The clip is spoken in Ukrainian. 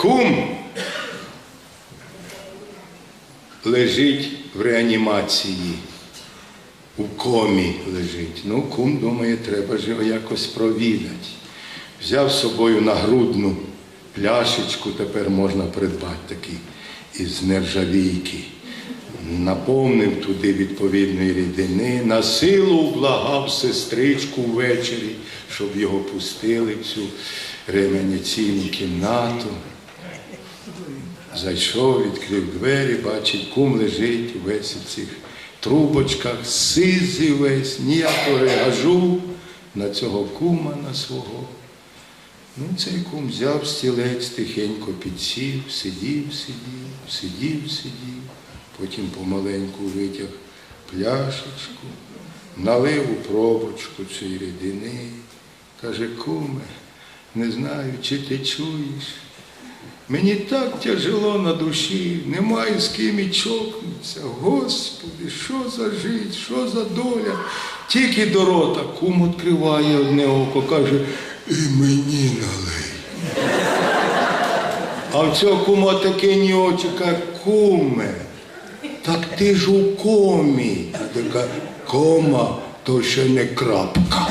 кум лежить в реанімації, у комі лежить. Ну, кум думає, треба ж його якось провідати. Взяв з собою нагрудну пляшечку, тепер можна придбати такий із нержавійки. Наповнив туди відповідної рідини, на силу благав сестричку ввечері, щоб його пустили в цю реанімаційну кімнату. Зайшов, відкрив двері, бачить, кум лежить весь у цих трубочках, сизий весь, ніякого регажу на цього кума, на свого. Ну, цей кум взяв стілець, тихенько підсів, сидів, сидів, сидів, сидів, потім помаленьку витяг пляшечку, налив у пробочку цієї рідини. Каже, куме, не знаю, чи ти чуєш. Мені так тяжело на душі, немає з ким і чокнутися. Господи, що за життя, що за доля? Тільки до рота кум відкриває одне око, каже, і мені налий. А в цього кума таке ні очі, каже, куме, так ти ж у комі. А така кома, то ще не крапка.